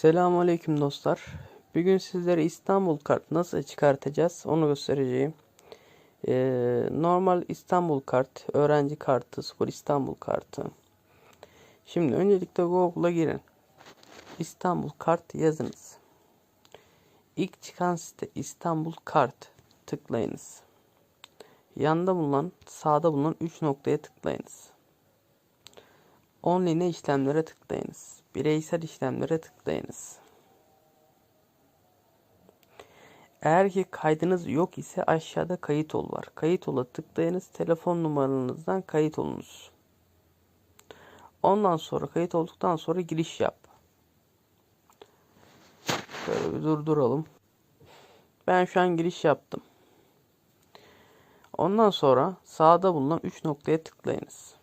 Selamünaleyküm dostlar. Bugün sizlere İstanbul kart nasıl çıkartacağız onu göstereceğim. Ee, normal İstanbul kart, öğrenci kartı, spor İstanbul kartı. Şimdi öncelikle Google'a girin. İstanbul kart yazınız. İlk çıkan site İstanbul kart tıklayınız. Yanında bulunan, sağda bulunan 3 noktaya tıklayınız. Online işlemlere tıklayınız. Bireysel işlemlere tıklayınız. Eğer ki kaydınız yok ise aşağıda kayıt ol var. Kayıt ola tıklayınız. Telefon numaranızdan kayıt olunuz. Ondan sonra kayıt olduktan sonra giriş yap. Şöyle bir durduralım. Ben şu an giriş yaptım. Ondan sonra sağda bulunan 3 noktaya tıklayınız.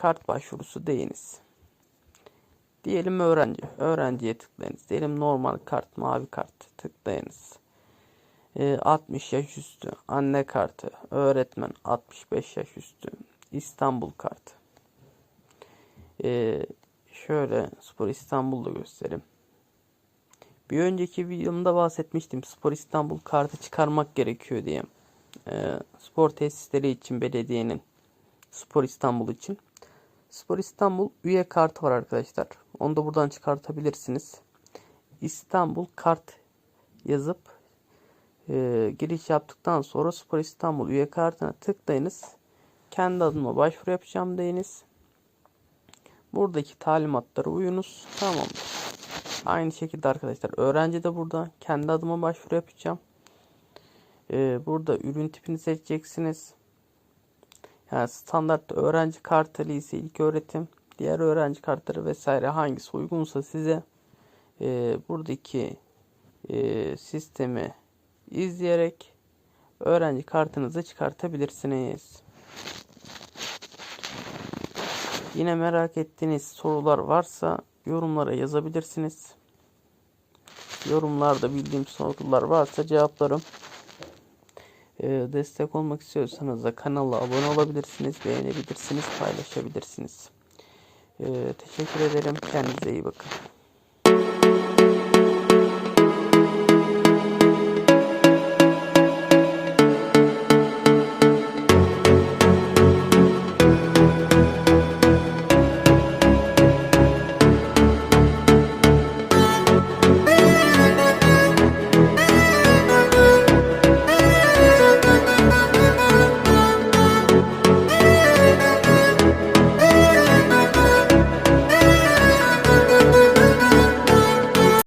Kart başvurusu deyiniz. Diyelim öğrenci. Öğrenciye tıklayınız. Diyelim normal kart, mavi kart tıklayınız. E, 60 yaş üstü. Anne kartı. Öğretmen 65 yaş üstü. İstanbul kartı. E, şöyle Spor İstanbul'da göstereyim. Bir önceki videomda bahsetmiştim. Spor İstanbul kartı çıkarmak gerekiyor diye. E, spor tesisleri için belediyenin. Spor İstanbul için. Spor İstanbul üye kartı var arkadaşlar. Onu da buradan çıkartabilirsiniz. İstanbul kart yazıp e, giriş yaptıktan sonra Spor İstanbul üye kartına tıklayınız. Kendi adıma başvuru yapacağım deyiniz. Buradaki talimatlara uyunuz. Tamamdır. Aynı şekilde arkadaşlar öğrenci de burada. Kendi adıma başvuru yapacağım. Ee, burada ürün tipini seçeceksiniz. Yani standart öğrenci kartı, lise ilk öğretim, diğer öğrenci kartları vesaire hangisi uygunsa size e, buradaki e, sistemi izleyerek öğrenci kartınızı çıkartabilirsiniz. Yine merak ettiğiniz sorular varsa yorumlara yazabilirsiniz. Yorumlarda bildiğim sorular varsa cevaplarım. Ee, destek olmak istiyorsanız da kanala abone olabilirsiniz, beğenebilirsiniz, paylaşabilirsiniz. Ee, teşekkür ederim. Kendinize iyi bakın.